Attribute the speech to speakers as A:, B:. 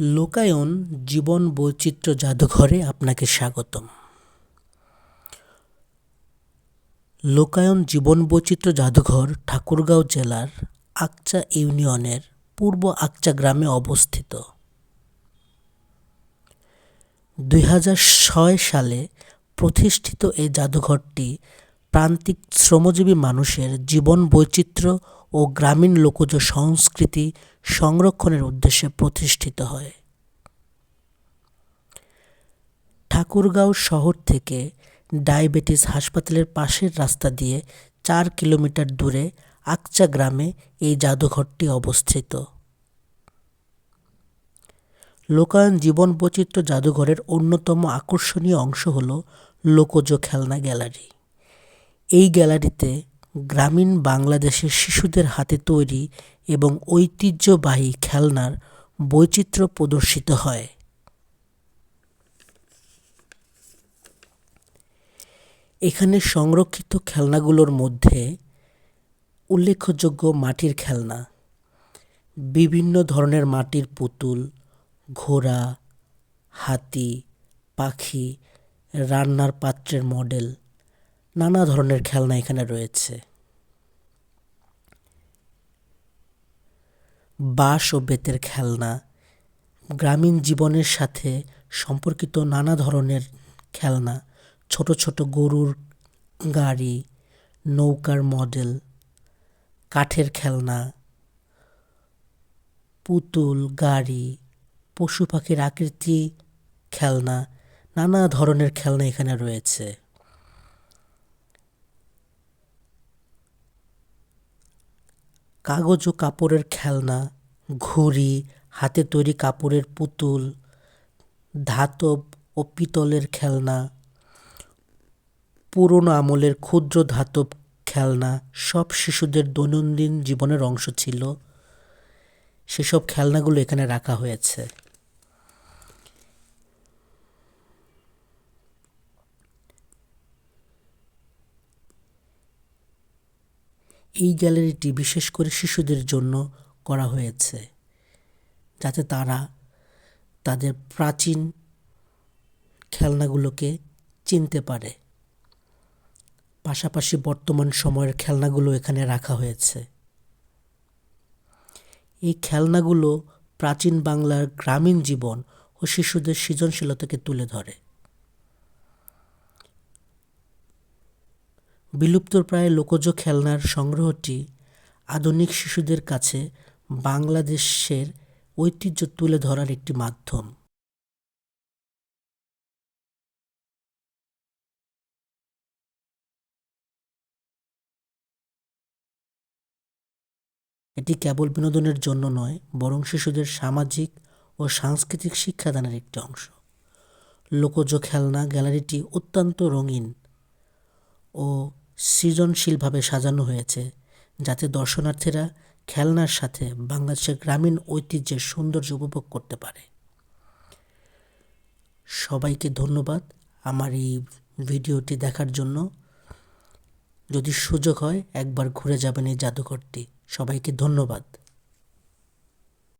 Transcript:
A: লোকায়ন জীবন বৈচিত্র্য জাদুঘরে আপনাকে স্বাগতম। লোকায়ন জীবন বৈচিত্র্য জাদুঘর ঠাকুরগাঁও জেলার আকচা ইউনিয়নের পূর্ব আকচা গ্রামে অবস্থিত। দুই সালে প্রতিষ্ঠিত এই জাদুঘরটি প্রান্তিক শ্রমজীবী মানুষের জীবন বৈচিত্র্য ও গ্রামীণ লোকজ সংস্কৃতি সংরক্ষণের উদ্দেশ্যে প্রতিষ্ঠিত হয়। ঠাকুরগাঁও শহর থেকে ডায়াবেটিস হাসপাতালের পাশের রাস্তা দিয়ে চার কিলোমিটার দূরে আকচা গ্রামে এই জাদুঘরটি অবস্থিত। লোকায়ন জীবন বৈচিত্র্য জাদুঘরের অন্যতম আকর্ষণীয় অংশ হল লোকজ খেলনা গ্যালারি। এই গ্যালারিতে গ্রামীণ বাংলাদেশের শিশুদের হাতে তৈরি এবং ঐতিহ্যবাহী খেলনার বৈচিত্র্য প্রদর্শিত হয়। এখানে সংরক্ষিত খেলনাগুলোর মধ্যে উল্লেখযোগ্য মাটির খেলনা, বিভিন্ন ধরনের মাটির পুতুল, ঘোড়া, হাতি, পাখি, রান্নার পাত্রের মডেল, নানা ধরনের খেলনা এখানে রয়েছে। বাঁশ ও বেতের খেলনা, গ্রামীণ জীবনের সাথে সম্পর্কিত নানা ধরনের খেলনা, ছোট ছোট গরুর গাড়ি, নৌকার মডেল, কাঠের খেলনা, পুতুল, গাড়ি, পশু পাখির আকৃতি খেলনা, নানা ধরনের খেলনা এখানে রয়েছে। কাগজ ও কাপড়ের খেলনা, ঘুড়ি, হাতে তৈরি কাপড়ের পুতুল, ধাতব ও পিতলের খেলনা, পুরনো আমলের ক্ষুদ্র ধাতব খেলনা সব শিশুদের দৈনন্দিন জীবনের অংশ ছিল। সেসব খেলনাগুলো এখানে রাখা হয়েছে। এই গ্যালারিটি বিশেষ করে শিশুদের জন্য করা হয়েছে, যাতে তারা তাদের প্রাচীন খেলনাগুলোকে চিনতে পারে। পাশাপাশি বর্তমান সময়ের খেলনাগুলো এখানে রাখা হয়েছে। এই খেলনাগুলো প্রাচীন বাংলার গ্রামীণ জীবন ও শিশুদের সৃজনশীলতাকে তুলে ধরে। বিলুপ্তপ্রায় লোকজ খেলনার সংগ্রহটি আধুনিক শিশুদের কাছে বাংলাদেশের ঐতিহ্য তুলে ধরার একটি মাধ্যম। এটি কেবল বিনোদনের জন্য নয়, বরং শিশুদের সামাজিক ও সাংস্কৃতিক শিক্ষাদানের একটি অংশ। লোকজ খেলনা গ্যালারিটি অত্যন্ত রঙিন ও সৃজনশীলভাবে সাজানো হয়েছে, যাতে দর্শনার্থীরা খেলনার সাথে বাংলাদেশের গ্রামীণ ঐতিহ্যের সৌন্দর্য উপভোগ করতে পারে। সবাইকে ধন্যবাদ আমার এই ভিডিওটি দেখার জন্য। যদি সুযোগ হয়, একবার ঘুরে যাবেন এই জাদুঘরটি। সবাইকে ধন্যবাদ।